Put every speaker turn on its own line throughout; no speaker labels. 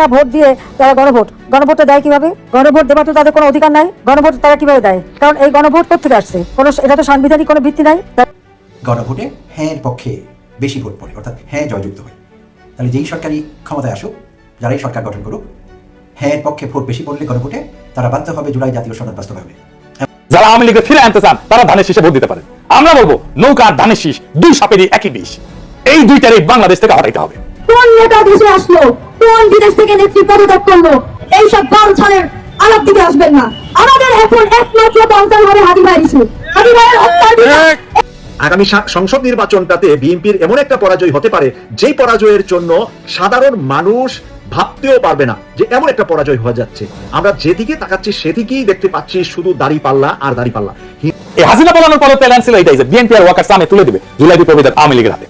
না ভোট দিয়ে তারা গণভোট। গণভোটটা দেয় কীভাবে? গণভোট দেওয়ার তো তাদের কোনো অধিকার নাই। গণভোট তারা কীভাবে দেয়? কারণ এই গণভোট থেকে আসছে? কোনো এটা তো সাংবিধানিক কোনো ভিত্তি নাই।
গণভোটে হ্যাঁ এর পক্ষে বেশি ভোট পড়ে অর্থাৎ হ্যাঁ জয়যুক্ত হয়। তাহলে যেই সরকারি ক্ষমতায় আসুক যারাই সরকার গঠন করুক হ্যাঁ এর পক্ষে ভোট বেশি পড়লে গণভোটে তারা বাধ্য হবে জুলাই জাতীয় সনদ বাস্তবায়নে।
যারা আওয়ামী লীগকে ফিরে আনতে চান তারা ধানের শীষে ভোট দিতে পারেন আমরা বলব নৌকা আর ধানের শীষ দুই সাপেরই একই বিষ। এই দুইটারই বাংলাদেশ থেকে হটাইতে হবে।
কোন নেতা দেশে আসলো? কোন বিদেশ থেকে নেত্রী পদত্যাগ করল? এইসব বাঞ্ছনের আলাপ দিকে আসবেন না। আমাদের এখন একমাত্র বাঞ্ছন হবে হাদি ভাইয়ের ইস্যু। হাদি ভাইয়ের হত্যার
আগামী সংসদ নির্বাচনটাতে বিএনপির এমন একটা পরাজয় হতে পারে যেই পরাজয়ের জন্য সাধারণ মানুষ ভাবতেও পারবে না যে এমন একটা পরাজয় হয়ে যাচ্ছে। আমরা যেদিকে তাকাচ্ছি সেদিকেই দেখতে পাচ্ছি শুধু দাড়ি পাল্লা আর দাড়ি পাল্লা।
এই হাসিনা পালানোর পরে প্ল্যান ছিল এটাই যে বিএনপি আর ওয়াকার সামনে তুলে দিবে জুলাই বিপ্লবীদের আওয়ামী লীগের হাতে।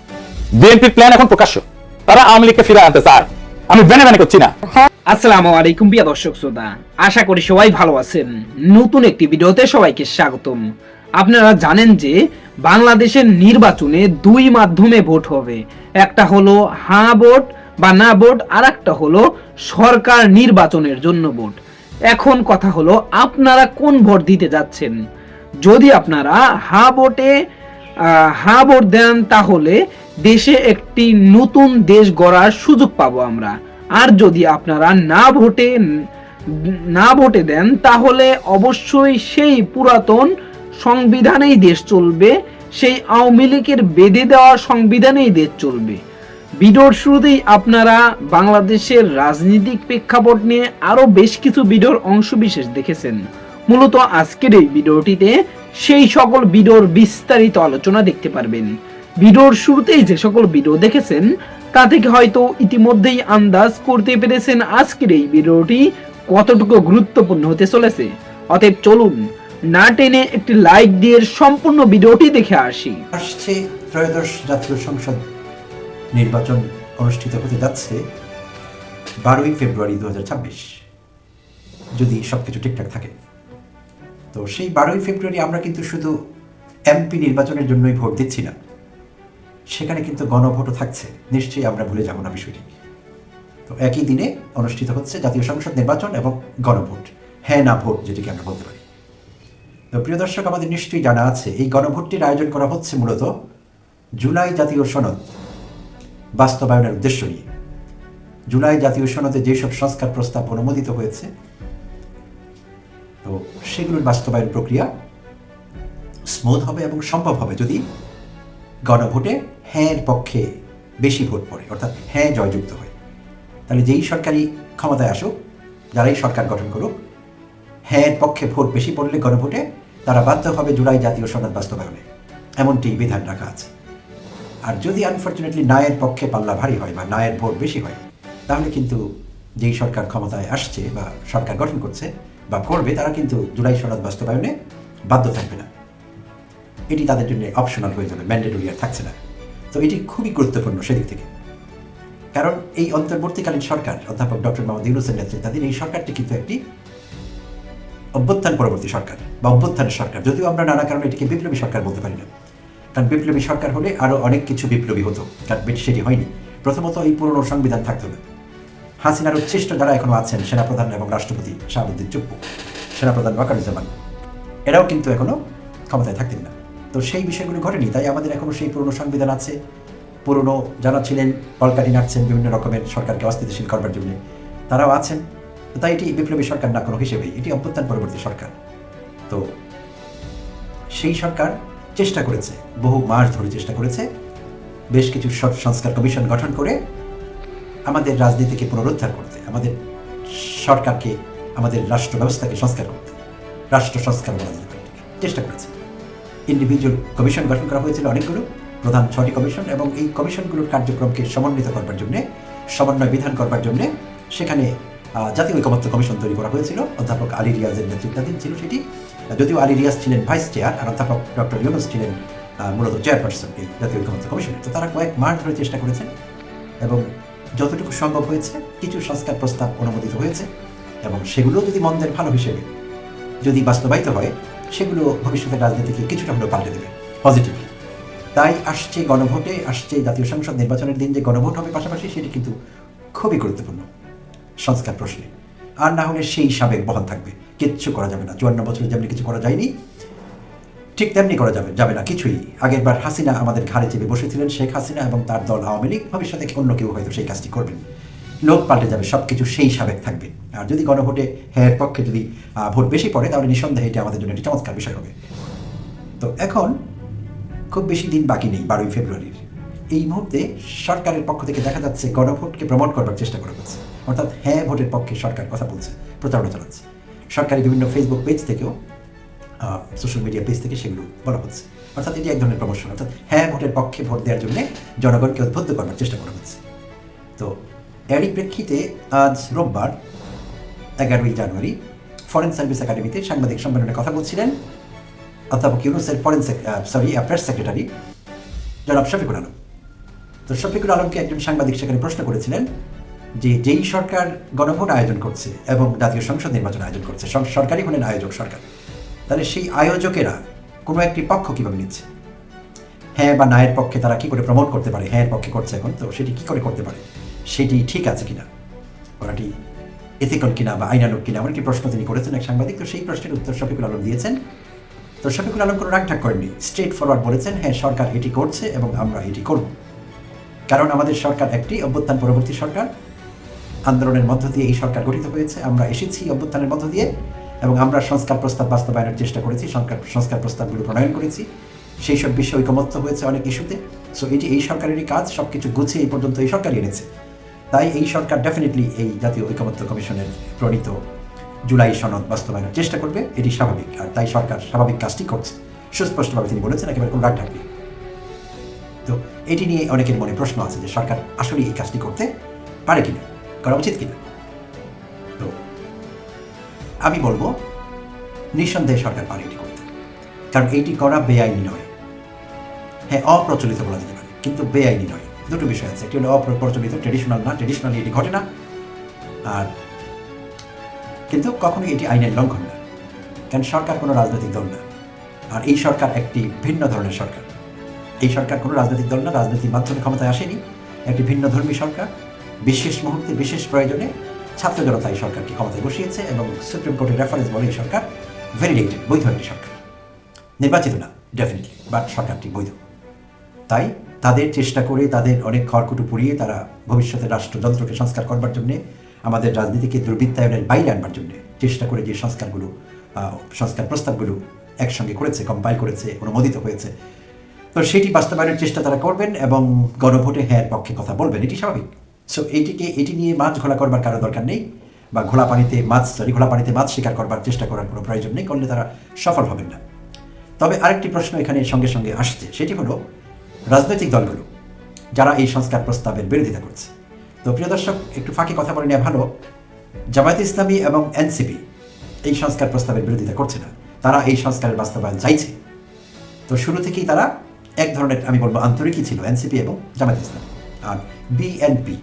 বিএনপির প্ল্যান এখন প্রকাশ্য। তারা আওয়ামী লীগকে ফিরে আনতে চায়। আমি বেনে বেনে করছি না।
আসসালামু আলাইকুম প্রিয় দর্শক শ্রোতা, আশা করি সবাই ভালো আছেন। নতুন একটি ভিডিওতে সবাইকে স্বাগতম। আপনারা জানেন যে বাংলাদেশের নির্বাচনে দুই মাধ্যমে ভোট হবে। একটা হলো হ্যাঁ ভোট বা না ভোট আর একটা হলো সরকার নির্বাচনের জন্য ভোট। এখন কথা হলো আপনারা কোন ভোট দিতে যাচ্ছেন? যদি আপনারা হা ভোটে হ্যাঁ ভোট দেন, তাহলে দেশে একটি নতুন দেশ গড়ার সুযোগ পাবো আমরা। আর যদি আপনারা না ভোটে না ভোটে দেন, তাহলে অবশ্যই সেই পুরাতন সংবিধানেই দেশ চলবে, সেই আওয়ামী লীগের বেঁধে দেওয়া সংবিধানেই দেশ চলবে। ভিডিওর শুরুতেই আপনারা বাংলাদেশের রাজনৈতিক প্রেক্ষাপট নিয়ে আরও বেশ কিছু ভিডিওর অংশবিশেষ দেখেছেন। মূলত আজকের এই ভিডিওটিতে সেই সকল ভিডিওর বিস্তারিত আলোচনা দেখতে পারবেন। ভিডিওর শুরুতেই যে সকল ভিডিও দেখেছেন, তা থেকে হয়তো ইতিমধ্যেই আন্দাজ করতে পেরেছেন আজকের এই ভিডিওটি কতটুকু গুরুত্বপূর্ণ হতে চলেছে। অতএব চলুন না টেনে একটি লাইক দিয়ে সম্পূর্ণ ভিডিওটি দেখে আসি।
আসছে ত্রয়োদশ জাতীয় সংসদ নির্বাচন অনুষ্ঠিত হতে যাচ্ছে বারোই ফেব্রুয়ারি দু হাজার ছাব্বিশ। যদি সবকিছু ঠিকঠাক থাকে। তো সেই বারোই ফেব্রুয়ারি আমরা কিন্তু শুধু এমপি নির্বাচনের জন্যই ভোট দিচ্ছি না। সেখানে কিন্তু গণভোটও থাকছে। নিশ্চয়ই আমরা ভুলে যাব না বিষয়টি। তো একই দিনে অনুষ্ঠিত হচ্ছে জাতীয় সংসদ নির্বাচন এবং গণভোট। হ্যাঁ না ভোট যেটিকে আমরা বলতে পারি। তো প্রিয় দর্শক, আমাদের নিশ্চয়ই জানা আছে, এই গণভোটটির আয়োজন করা হচ্ছে মূলত জুলাই জাতীয় সনদ বাস্তবায়নের উদ্দেশ্য নিয়ে। জুলাই জাতীয় সনদে যেসব সংস্কার প্রস্তাব অনুমোদিত হয়েছে, তো সেগুলোর বাস্তবায়ন প্রক্রিয়া স্মুথ হবে এবং সম্ভব হবে যদি গণভোটে হ্যাঁর পক্ষে বেশি ভোট পড়ে, অর্থাৎ হ্যাঁ জয়যুক্ত হয়। তাহলে যেই সরকারি ক্ষমতায় আসুক, যারাই সরকার গঠন করুক হ্যাঁ পক্ষে ভোট বেশি পড়লে গণভোটে তারা বাধ্য হবে জুলাই জাতীয় সনদ বাস্তবায়নে। এমনটি বিধান রাখা আছে। আর যদি আনফর্চুনেটলি নায়ের পক্ষে পাল্লা ভারী হয় বা নায়ের ভোট বেশি হয়, তাহলে কিন্তু যেই সরকার ক্ষমতায় আসছে বা সরকার গঠন করছে বা করবে, তারা কিন্তু জুলাই সনদ বাস্তবায়নে বাধ্য থাকবে না। এটি তাদের জন্য অপশনাল হয়ে যাবে ম্যান্ডেটরি আর থাকছে না। তো এটি খুবই গুরুত্বপূর্ণ সেদিক থেকে। কারণ এই অন্তর্বর্তীকালীন সরকার, অধ্যাপক ডক্টর মোহাম্মদ ইউনুসের নেতৃত্বাধীন এই সরকারটি কিন্তু একটি অভ্যুত্থান পরবর্তী সরকার বা অভ্যুত্থানের সরকার। যদিও আমরা নানা কারণে এটিকে বিপ্লবী সরকার বলতে পারি না। কারণ বিপ্লবী সরকার হলে আরও অনেক কিছু বিপ্লবী হতো, কারণ সেটি হয়নি। প্রথমত এই পুরনো সংবিধান থাকতো না। হাসিনার উচ্ছিষ্ট যারা এখনও আছেন, সেনাপ্রধান এবং রাষ্ট্রপতি শাহাবুদ্দিন চুপ্পু, সেনাপ্রধান ওয়াকারুজ্জামান, এরাও কিন্তু এখনও ক্ষমতায় থাকতেন না। তো সেই বিষয়গুলো ঘটেনি। তাই আমাদের এখনও সেই পুরনো সংবিধান আছে। পুরনো যারা ছিলেন কলকাটি নাড়ছেন, বিভিন্ন রকমের সরকারকে অস্থিতিশীল করবার জন্য, তারাও আছেন। তাই এটি বিপ্লবী সরকার না কোনো হিসেবেই এটি অভ্যুত্থান পরবর্তী সরকার। তো সেই সরকার চেষ্টা করেছে, বহু মাস ধরে চেষ্টা করেছে, বেশ কিছু সংস্কার কমিশন গঠন করে আমাদের রাজনীতিকে পুনরুদ্ধার করতে, আমাদের সরকারকে, আমাদের রাষ্ট্র ব্যবস্থাকে সংস্কার করতে রাষ্ট্র সংস্কার চেষ্টা করেছে। ইন্ডিভিজুয়াল কমিশন গঠন করা হয়েছিল অনেকগুলো, প্রধান ছটি কমিশন এবং এই কমিশনগুলোর কার্যক্রমকে সমন্বিত করবার জন্য, সমন্বয় বিধান করবার জন্য সেখানে জাতীয় ঐকমত্য কমিশন তৈরি করা হয়েছিল। অধ্যাপক আলী রিয়াজের নেতৃত্বাধীন ছিল সেটি। যদিও আলী রিয়াজ ছিলেন ভাইস চেয়ার আর অধ্যাপক ডক্টর ইউনুস ছিলেন মূলত চেয়ারপারসন এই জাতীয় ঐকমত্য কমিশনের তো তারা কয়েক মাস ধরে চেষ্টা করেছেন এবং যতটুকু সম্ভব হয়েছে, কিছু সংস্কার প্রস্তাব অনুমোদিত হয়েছে এবং সেগুলো যদি মন্দের ভালো হিসেবে যদি বাস্তবায়িত হয় সেগুলো ভবিষ্যতের রাজনীতিকে কিছুটা হলেও পাল্টে দেবে পজিটিভলি তাই আসছে গণভোটে, আসছে জাতীয় সংসদ নির্বাচনের দিন যে গণভোট হবে পাশাপাশি সেটি কিন্তু খুবই গুরুত্বপূর্ণ। সংস্কার প্রশ্নে। আর না হলে সেই সাবেক বহাল থাকবে। কিচ্ছু করা যাবে না। চুয়ান্ন বছরে যেমনি কিছু করা যায়নি, ঠিক তেমনি করা যাবে যাবে না কিছুই। আগের বার হাসিনা আমাদের ঘাড়ে চেপে বসেছিলেন শেখ হাসিনা এবং তার দল আওয়ামী লীগ। ভবিষ্যতে অন্য কেউ হয়তো সেই কাজটি করবেন। লোক পাল্টে যাবে সব কিছু সেই সাবেক থাকবে। আর যদি গণভোটে হ্যাঁ পক্ষে যদি ভোট বেশি পড়ে, তাহলে নিঃসন্দেহে এটা আমাদের জন্য একটি চমৎকার বিষয় হবে। তো এখন খুব বেশি দিন বাকি নেই, বারোই ফেব্রুয়ারির। এই মুহূর্তে সরকারের পক্ষ থেকে দেখা যাচ্ছে গণভোটকে প্রমোট করবার চেষ্টা করা হচ্ছে। অর্থাৎ হ্যাঁ ভোটের পক্ষে সরকার কথা বলছে, প্রচারণা চালাচ্ছে। সরকারি বিভিন্ন ফেসবুক পেজ থেকেও সোশ্যাল মিডিয়া পেজ থেকে সেগুলো বলা হচ্ছে। অর্থাৎ এটি এক ধরনের প্রমোশন অর্থাৎ হ্যাঁ ভোটের পক্ষে ভোট দেওয়ার জন্য জনগণকে উদ্বুদ্ধ করবার চেষ্টা করা হচ্ছে। তো এরই প্রেক্ষিতে আজ রোববার, এগারোই জানুয়ারি ফরেন সার্ভিস একাডেমিতে সাংবাদিক সম্মেলনে কথা বলছিলেন অধ্যাপক ইউনুসের ফরেন সরি প্রেস সেক্রেটারি জনাব শফিকুল আলম। তো শফিকুল আলমকে একজন সাংবাদিক সেখানে প্রশ্ন করেছিলেন যে যেই সরকার গণভোট আয়োজন করছে এবং জাতীয় সংসদ নির্বাচন আয়োজন করছে সরকারই হলেন আয়োজক সরকার, তাহলে সেই আয়োজকেরা কোনো একটি পক্ষ কীভাবে নিচ্ছে? হ্যাঁ বা নায়ের পক্ষে তারা কি করে প্রমোট করতে পারে? হ্যাঁ পক্ষে করছে এখন, তো সেটি কি করে করতে পারে? সেটি ঠিক আছে কিনা? ওনাটি এথিক্যাল কিনা বা আইনানুক কিনা এমন একটি প্রশ্ন তিনি করেছেন এক সাংবাদিক। তো সেই প্রশ্নের উত্তর শফিকুল আলম দিয়েছেন। তো শফিকুল আলম কোনো রাগঢাক করেননি। স্ট্রেট ফরওয়ার্ড বলেছেন হ্যাঁ সরকার এটি করছে এবং আমরা এটি করব। কারণ আমাদের সরকার একটি অভ্যুত্থান পরবর্তী সরকার। আন্দোলনের মধ্য দিয়ে এই সরকার গঠিত হয়েছে। আমরা এসেছি অভ্যুত্থানের মধ্য দিয়ে এবং আমরা সংস্কার প্রস্তাব বাস্তবায়নের চেষ্টা করেছি, সংস্কার সংস্কার প্রস্তাবগুলো প্রণয়ন করেছি। সেই সব বিষয়ে ঐকমত্য হয়েছে অনেক ইস্যুতে। সো এটি এই সরকারেরই কাজ সব কিছু গুছিয়ে এই পর্যন্ত এই সরকারই এনেছে। তাই এই সরকার ডেফিনেটলি এই জাতীয় ঐকমত্য কমিশনের প্রণীত জুলাই সনদ বাস্তবায়নের চেষ্টা করবে, এটি স্বাভাবিক। আর তাই সরকার স্বাভাবিক কাজটি করছে। সুস্পষ্টভাবে তিনি বলেছেন, একেবারে কোনো রাগ তো এটি নিয়ে অনেকের মনে প্রশ্ন আছে যে সরকার আসলে এই কাজটি করতে পারে কিনা, করা উচিত কিনা? তো আমি বলব, নিঃসন্দেহে সরকার পারে এটি করতে। কারণ এইটি করা বেআইনি নয়। হ্যাঁ অপ্রচলিত বলা যেতে পারে, কিন্তু বেআইনি নয়। দুটো বিষয় আছে। একটি হলো অপ্রচলিত ট্রেডিশনাল না ট্রেডিশনালি এটি ঘটে না। আর কিন্তু কখনোই এটি আইনের লঙ্ঘন না, কারণ সরকার কোনো রাজনৈতিক দল না। আর এই সরকার একটি ভিন্ন ধরনের সরকার। এই সরকার কোনো রাজনৈতিক দল না রাজনীতির মাধ্যমে ক্ষমতায় আসেনি। একটি ভিন্ন ধর্মী সরকার। বিশেষ মুহূর্তে, বিশেষ প্রয়োজনে ছাত্র জনতা এই সরকারকে ক্ষমতায় বসিয়েছে এবং সুপ্রিম কোর্টের রেফারেন্স বলে এই সরকার ভ্যালিডেটেড বৈধ একটি সরকার। নির্বাচিত না ডেফিনেটলি বাট সরকারটি বৈধ। তাই তাদের চেষ্টা করে তাদের অনেক খড়কুটো পুড়িয়ে তারা ভবিষ্যতে রাষ্ট্রযন্ত্রকে সংস্কার করবার জন্যে, আমাদের রাজনীতিকে দুর্বৃত্তায়নের বাইরে আনবার জন্যে চেষ্টা করে যে সংস্কারগুলো সংস্কার প্রস্তাবগুলো একসঙ্গে করেছে কম্পাইল করেছে, অনুমোদিত হয়েছে। তো সেটি বাস্তবায়নের চেষ্টা তারা করবেন এবং গণভোটে হ্যাঁ পক্ষে কথা বলবেন, এটি স্বাভাবিক। সো এইটিকে এটি নিয়ে মাছ ঘোলা করবার কারও দরকার নেই বা ঘোলা পানিতে মাছ সরি ঘোলা পানিতে মাছ শিকার করবার চেষ্টা করার কোনো প্রয়োজন নেই, করলে তারা সফল হবেন না। তবে আরেকটি প্রশ্ন এখানে সঙ্গে সঙ্গে আসছে, সেটি হলো রাজনৈতিক দলগুলো, যারা এই সংস্কার প্রস্তাবের বিরোধিতা করছে। তো প্রিয় দর্শক, একটু ফাঁকি কথা বলে নেওয়া ভালো। জামায়াত ইসলামী এবং এনসিপি এই সংস্কার প্রস্তাবের বিরোধিতা করছে না। তারা এই সংস্কারের বাস্তবায়ন চাইছে। তো শুরু থেকেই তারা এক ধরনের, আমি বলব, আন্তরিকই ছিল এনসিপি এবং জামায়াত ইসলাম। আর বিএনপি,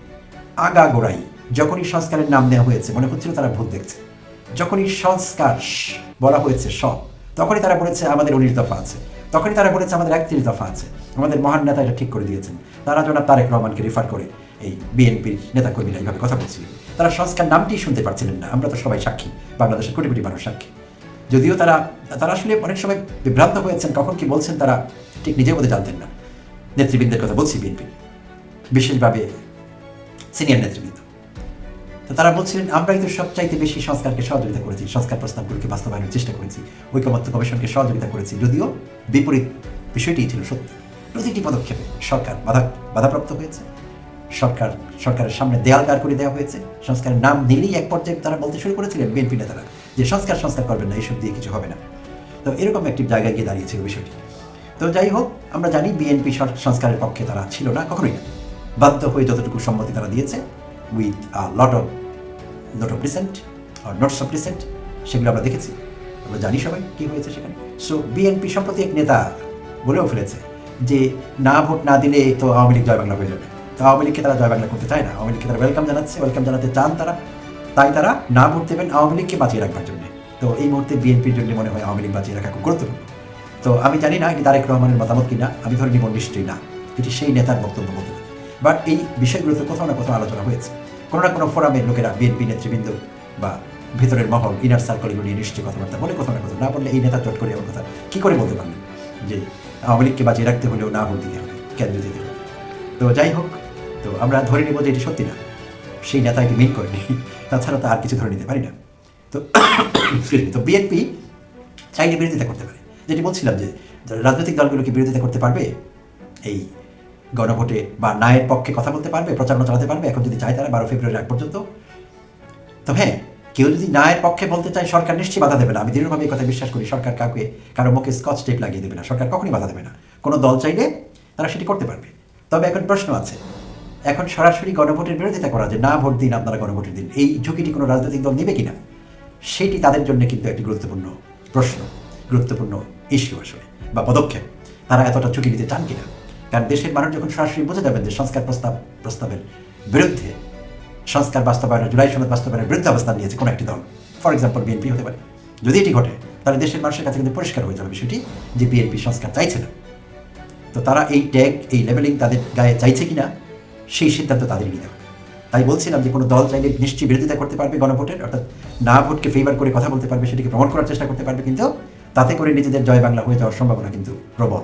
আগাগোড়াই যখনই সংস্কারের নাম দেওয়া হয়েছে, মনে হচ্ছিল তারা ভূত দেখছে। যখনই সংস্কার বলা হয়েছে স, তখনই তারা বলেছে, আমাদের উনিশ দফা আছে। তখনই তারা বলেছে, আমাদের একত্রিশ দফা আছে। আমাদের মহান নেতা এটা ঠিক করে দিয়েছেন। তারা জনাব তারেক রহমানকে রেফার করে এই বিএনপির নেতাকর্মীরা এইভাবে কথা বলছিলেন তারা সংস্কার নামটি শুনতে পারছিলেন না। আমরা তো সবাই সাক্ষী। বাংলাদেশের কোটি কোটি মানুষ সাক্ষী। যদিও তারা তারা আসলে অনেক সময় বিভ্রান্ত হয়েছেন, কখন কি বলছেন তারা ঠিক নিজের মধ্যে জানতেন না। নেতৃবৃন্দের কথা বলছি বিএনপি। বিশেষভাবে সিনিয়র নেতৃবৃন্দ। তো তারা বলছিলেন, আমরাই তো সবচাইতে বেশি সংস্কারকে সহযোগিতা করেছি, সংস্কার প্রস্তাবগুলোকে বাস্তবায়নের চেষ্টা করেছি, ঐকমত্য কমিশনকে সহযোগিতা করেছি, যদিও বিপরীত বিষয়টি ছিল সত্যি। প্রতিটি পদক্ষেপে সরকার বাধা, বাধাপ্রাপ্ত হয়েছে। সরকার, সরকারের সামনে দেয়াল দাঁড় করে দেওয়া হয়েছে। সংস্কারের নাম নিলেই এক পর্যায়ে তারা বলতে শুরু করেছিলেন, বিএনপি নেতারা, যে সংস্কার সংস্কার করবেন না এইসব দিয়ে কিছু হবে না। তো এরকম একটি জায়গায় গিয়ে দাঁড়িয়েছিল বিষয়টি। তো যাই হোক, আমরা জানি বিএনপি সংস্কারের পক্ষে তারা ছিল না, কখনোই না। বাধ্য হয়ে যতটুকু সম্মতি তারা দিয়েছে, with lot of note of recent R notes of recent সেগুলো আমরা দেখেছি। আমরা জানি সবাই কী হয়েছে সেখানে। সো বিএনপি সম্প্রতি এক নেতা বলেও ফেলেছে যে, না ভোট না দিলে তো আওয়ামী লীগ জয় বাংলা হয়ে যাবে। তো আওয়ামী লীগকে তারা জয় বাংলা করতে চায় না। আওয়ামী লীগকে তারা ওয়েলকাম জানাচ্ছে ওয়েলকাম জানাতে চান তারা। তাই তারা না ভোট দেবেন আওয়ামী লীগকে বাঁচিয়ে রাখবার জন্য। তো এই মুহূর্তে বিএনপির জন্য মনে হয় আওয়ামী লীগ বাঁচিয়ে রাখা খুব গুরুত্বপূর্ণ। তো আমি জানি না এটি তারেক রহমানের মতামত কিনা, আমি ধরে নিব নিশ্চয়ই না। এটি সেই নেতার বক্তব্য বলতে। বাট এই বিষয়গুলোতে কোথাও না কোথাও আলোচনা হয়েছে। কোনো না কোনো ফোরামের লোকেরা বিএনপি নেতৃবৃন্দ বা ভেতরের মহল ইনার সার্কেলগুলো নিয়ে নিশ্চয়ই কথাবার্তা বলে, কথা না কথা না বললে এই নেতা চট করে এমন কথা কী করে বলতে পারলেন যে আওয়ামী লীগকে বাঁচিয়ে রাখতে হলেও না ভোট দিতে হবে কেন দিতে হবে। তো যাই হোক, তো আমরা ধরে নেব যে এটি সত্যি না, সেই নেতা এটি মেন করেনি তাছাড়া তো আর কিছু ধরে নিতে পারি না। তো তো বিএনপি চাইলে বিরোধিতা করতে পারে। যেটি বলছিলাম যে রাজনৈতিক দলগুলো কি বিরোধিতা করতে পারবে, এই গণভোটে বা ন্যায়ের পক্ষে কথা বলতে পারবে, প্রচারণা চালাতে পারবে, এখন যদি চায় তারা বারো ফেব্রুয়ারি আগ পর্যন্ত। তো হ্যাঁ কেউ যদি ন্যায়ের পক্ষে বলতে চায়, সরকার নিশ্চয়ই বাধা দেবে না। আমি দৃঢ়ভাবে এই কথা বিশ্বাস করি। সরকার কাউকে, কারও মুখে স্কচ টেপ লাগিয়ে দেবে না। সরকার কখনই বাধা দেবে না। কোনো দল চাইলে তারা সেটি করতে পারবে। তবে এখন প্রশ্ন আছে। এখন সরাসরি গণভোটের বিরোধিতা করা যে না, ভোট দিন, আপনারা গণভোটের দিন, এই ঝুঁকিটি কোনো রাজনৈতিক দল নেবে কিনা? সেটি তাদের জন্য কিন্তু একটি গুরুত্বপূর্ণ প্রশ্ন, গুরুত্বপূর্ণ ইস্যু আসলে, বা পদক্ষেপ। তারা এতটা ঝুঁকি নিতে চান কিনা? কারণ দেশের মানুষ যখন সরাসরি বুঝে যাবেন যে সংস্কার প্রস্তাব, প্রস্তাবের বিরুদ্ধে, সংস্কার বাস্তবায়নের, জুলাই সনদ বাস্তবায়নের বিরুদ্ধে অবস্থান নিয়েছে কোনো একটি দল। ফর এক্সাম্পল বিএনপি হতে পারে। যদি এটি ঘটে, তাহলে দেশের মানুষের কাছে কিন্তু পরিষ্কার হয়ে যাবে বিষয়টি যে বিএনপি সংস্কার চাইছে না। তো তারা এই ট্যাগ, এই লেভেলিং তাদের গায়ে চাইছে কিনা, সেই সিদ্ধান্ত তাদেরই নিতে হবে। তাই বলছিলাম যে কোনো দল চাইলে নিশ্চয়ই বিরোধিতা করতে পারবে গণভোটের, অর্থাৎ না ভোটকে ফেভার করে কথা বলতে পারবে, সেটিকে প্রমাণ করার চেষ্টা করতে পারবে, কিন্তু তাতে করে নিজেদের জয় বাংলা হয়ে যাওয়ার সম্ভাবনা কিন্তু প্রবল।